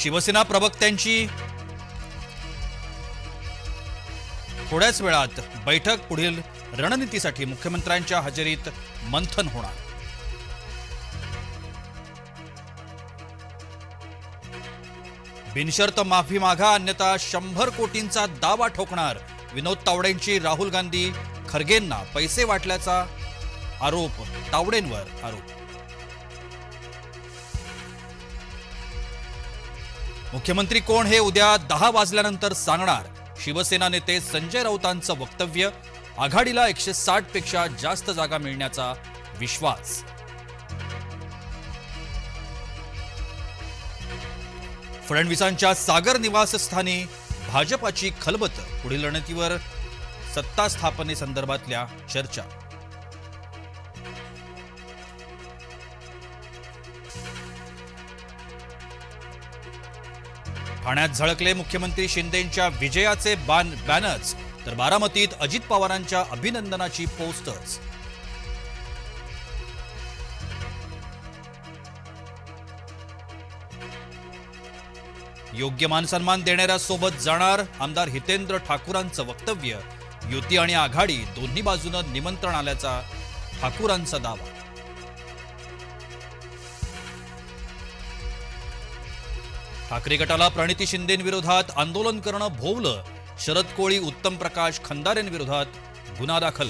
शिवसेना प्रवक्त्यांची थोड्याच वेळात बैठक पुढील रणनीतीसाठी मुख्यमंत्र्यांच्या हजेरीत मंथन होणार. बिनशर्त माफी मागा अन्यथा शंभर कोटींचा दावा ठोकणार विनोद तावडेंची राहुल गांधी खरगेंना पैसे वाटल्याचा आरोप तावडेंवर आरोप. मुख्यमंत्री कोण हे उद्या दहा वाजल्यानंतर सांगणार? शिवसेना नेते संजय राऊतांचं वक्तव्य आघाडीला एकशे साठपेक्षा जास्त जागा मिळण्याचा विश्वास. फडणवीसांच्या सागर निवासस्थानी भाजपाची खलबत पुढील रणनीतीवर सत्ता स्थापनेसंदर्भातल्या चर्चा. ठाण्यात झळकले मुख्यमंत्री शिंदेंच्या विजयाचे बान बॅनर्स तर बारामतीत अजित पवारांच्या अभिनंदनाची पोस्टर्स. योग्य मानसन्मान देणाऱ्या सोबत जाणार आमदार हितेंद्र ठाकूरांचं वक्तव्य. युती आणि आघाडी दोन्ही बाजूनं निमंत्रण आल्याचा ठाकूरांचा दावा. ठाकरे गटाला प्रणिती शिंदेविरोधात आंदोलन करणं भोवलं. शरद कोळी उत्तम प्रकाश खंदारेंविरोधात गुन्हा दाखल